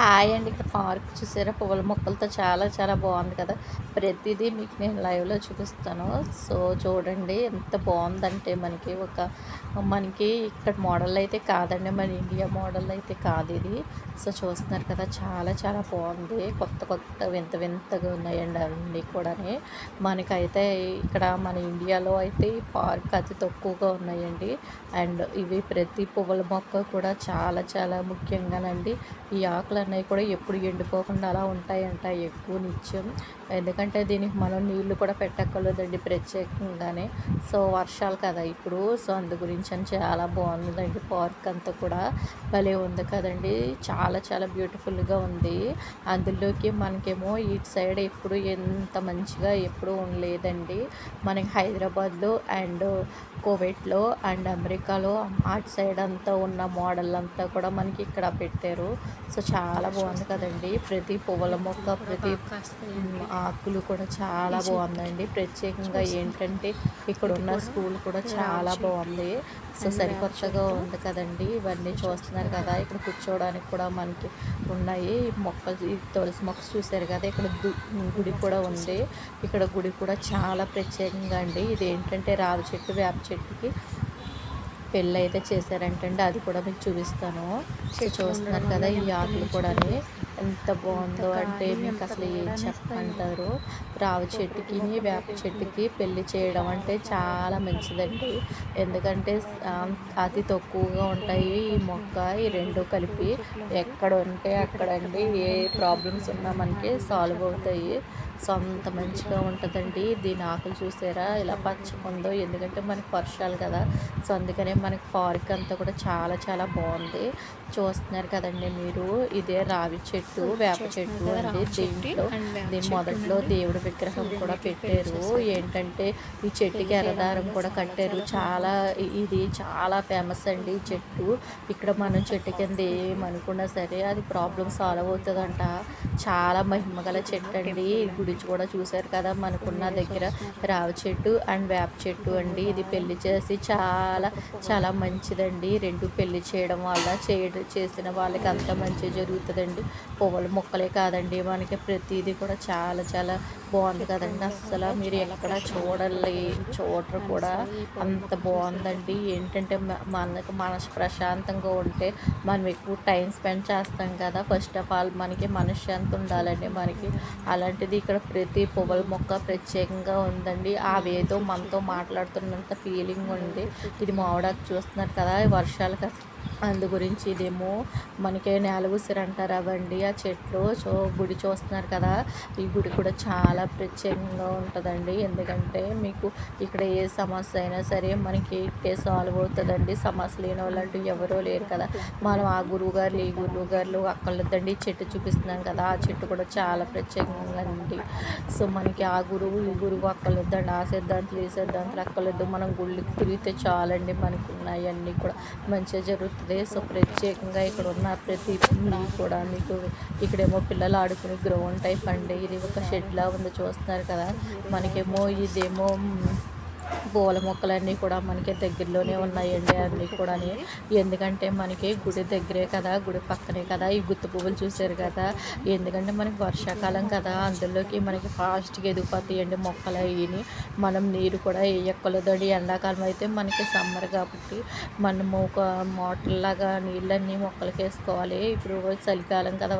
Hi అండి. ఇక్కడ park చూసారా? పువ్వుల మొక్కలతో చాలా చాలా బాగుంది కదా. ప్రతిదీ మీకు నేను లైవ్లో చూపిస్తాను. సో చూడండి ఎంత బాగుందంటే మనకి ఒక మనకి ఇక్కడ మోడల్ అయితే కాదండి. మన ఇండియా మోడల్ అయితే కాదు ఇది. సో చూస్తున్నారు కదా చాలా చాలా బాగుంది. కొత్త కొత్త వింత వింతగా ఉన్నాయండి అవన్నీ కూడా మనకైతే ఇక్కడ మన ఇండియాలో అయితే పార్క్ అతి తక్కువగా ఉన్నాయండి. అండ్ ఇవి ప్రతి పువ్వుల మొక్క కూడా చాలా చాలా ముఖ్యంగానండి. ఈ ఆకులు అనేవి కూడా ఎప్పుడు ఎండిపోకుండా అలా ఉంటాయంట ఎక్కువ నిత్యం. ఎందుకంటే దీనికి మనం నీళ్ళు కూడా పెట్టక్కర్లేదండి ప్రత్యేకంగానే. సో వర్షాలు కదా ఇప్పుడు. సో అందు గురించి అని చాలా బాగుందండి. పార్క్ అంతా కూడా భలే ఉంది కదండి. చాలా చాలా బ్యూటిఫుల్గా ఉంది. అందులోకి మనకేమో ఇటు సైడ్ ఎప్పుడు ఎంత మంచిగా ఎప్పుడు ఉండలేదండి. మనకి హైదరాబాద్లో అండ్ కోవిడ్లో అండ్ అమెరికాలో అటు సైడ్ అంతా ఉన్న మోడల్ అంతా కూడా మనకి ఇక్కడ పెట్టారు. సో చాలా చాలా బాగుంది కదండి. ప్రతి పువ్వుల మొక్క ప్రతి ఆకులు కూడా చాలా బాగుందండి. ప్రత్యేకంగా ఏంటంటే ఇక్కడ ఉన్న స్కూల్ కూడా చాలా బాగుంది. సో సరికొత్తగా ఉంది కదండి. ఇవన్నీ చూస్తున్నారు కదా. ఇక్కడ కూర్చోవడానికి కూడా మనకి ఉన్నాయి. మొక్కలు తులసి మొక్కలు చూసారు కదా. ఇక్కడ గుడి కూడా ఉంది. ఇక్కడ గుడి కూడా చాలా ప్రత్యేకంగా అండి. ఇది ఏంటంటే రావి చెట్టు వేప చెట్టుకి పెళ్ళి అయితే చేశారంటండి. అది కూడా మీకు చూపిస్తాను. చూస్తున్నారు కదా ఈ ఆకులు కూడా ఎంత బాగుందో అంటే మీకు అసలు ఏం చెప్పమంటారు. రావి చెట్టుకి వేప చెట్టుకి పెళ్ళి చేయడం అంటే చాలా మంచిదండి. ఎందుకంటే అతి తక్కువగా ఉంటాయి ఈ మొక్క ఈ రెండు కలిపి. ఎక్కడ ఉంటే అక్కడండి. ఏ ప్రాబ్లమ్స్ ఉన్నా మనకి సాల్వ్ అవుతాయి. సో అంత మంచిగా ఉంటుందండి. దీని ఆకులు చూసారా? ఇలా పచ్చకుందో ఎందుకంటే మనకి వర్షాలు కదా. సో అందుకనే మనకి పార్క్ అంతా కూడా చాలా చాలా బాగుంది. చూస్తున్నారు కదండి మీరు. ఇదే రావి చెట్టు వేప చెట్టు అండి. దీంట్లో దీని మొదట్లో దేవుడి విగ్రహం కూడా పెట్టారు. ఏంటంటే ఈ చెట్టుకి ఎర్రదారం కూడా కట్టారు. చాలా ఇది చాలా ఫేమస్ అండి ఈ చెట్టు. ఇక్కడ మనం చెట్టు కింద ఏమనుకున్నా సరే అది ప్రాబ్లం సాల్వ్ అవుతుందంట. చాలా మహిమగల చెట్టు అండి. గురించి కూడా చూశారు కదా మనకున్న దగ్గర రావి చెట్టు అండ్ వేప చెట్టు అండి. ఇది పెళ్ళి చేసి చాలా చాలా మంచిదండి. రెండు పెళ్ళి చేయడం వల్ల చేయడం చేసిన వాళ్ళకి అంత మంచి జరుగుతుందండి. పువ్వుల మొక్కలే కాదండి. మనకి ప్రతిదీ కూడా చాలా చాలా బాగుంది కదండి. అస్సలు మీరు ఎక్కడ చూడాలి చూడరు కూడా. అంత బాగుందండి. ఏంటంటే మనకు మనసు ప్రశాంతంగా ఉంటే మనం ఎక్కువ టైం స్పెండ్ చేస్తాం కదా. ఫస్ట్ ఆఫ్ ఆల్ మనకి మనశ్శాంతి ఉండాలండి మనకి. అలాంటిది ఇక్కడ ప్రతి పువ్వుల మొక్క ప్రత్యేకంగా ఉందండి. అవేదో మనతో మాట్లాడుతున్నంత ఫీలింగ్ ఉంది. ఇది మామిడాకు చూస్తున్నారు కదా వర్షాలు అందు గురించి ఇదేమో మనకి నేల ఉసిరి అంటారు అవండి ఆ చెట్లు సో గుడి చూస్తున్నారు కదా ఈ గుడి కూడా చాలా ప్రత్యేకంగా ఉంటుందండి. ఎందుకంటే మీకు ఇక్కడ ఏ సమస్య అయినా సరే మనకి ఇట్టే సాల్వ్ అవుతుందండి. సమస్య లేని వాళ్ళంటూ ఎవరో లేరు కదా. మనం ఆ గురువు గారు ఈ గురువు గారు అక్కర్లేదండి. చెట్టు చూపిస్తున్నాం కదా ఆ చెట్టు కూడా చాలా ప్రత్యేకంగా అండి సో మనకి ఆ గురువు ఈ గురువు అక్కర్లేదండి. ఆ సిద్ధాంతులు ఈ సిద్ధాంతులు అక్కర్లేదు. మనం గుళ్ళకి తిరిగితే చాలండి మనకు ఉన్నాయన్నీ కూడా. మంచిగా జరుగుతుంది ప్లేస్ ప్రత్యేకంగా ఇక్కడ ఉన్న ప్రతి కూడా మీకు ఇక్కడేమో పిల్లలు ఆడుకునే గ్రౌండ్ టైప్ అండి. ఇది ఒక షెడ్లా ఉంది చూస్తున్నారు కదా. మనకేమో ఇదేమో పూల మొక్కలన్నీ కూడా మనకి దగ్గరలోనే ఉన్నాయండి అన్నీ కూడా ఎందుకంటే మనకి గుడి దగ్గరే కదా గుడి పక్కనే కదా ఈ గుత్తి పువ్వులు చూసారు కదా. ఎందుకంటే మనకి వర్షాకాలం కదా అందులోకి మనకి ఫాస్ట్గా ఎదిగిపోతాయండి మొక్కలు అయ్యి మనం నీరు కూడా వేయక్కలేదండి ఎండాకాలం అయితే మనకి సమ్మర్ కాబట్టి మనము ఒక మోటార్ లాగా నీళ్ళన్నీ మొక్కలకి వేసుకోవాలి. ఇప్పుడు చలికాలం కదా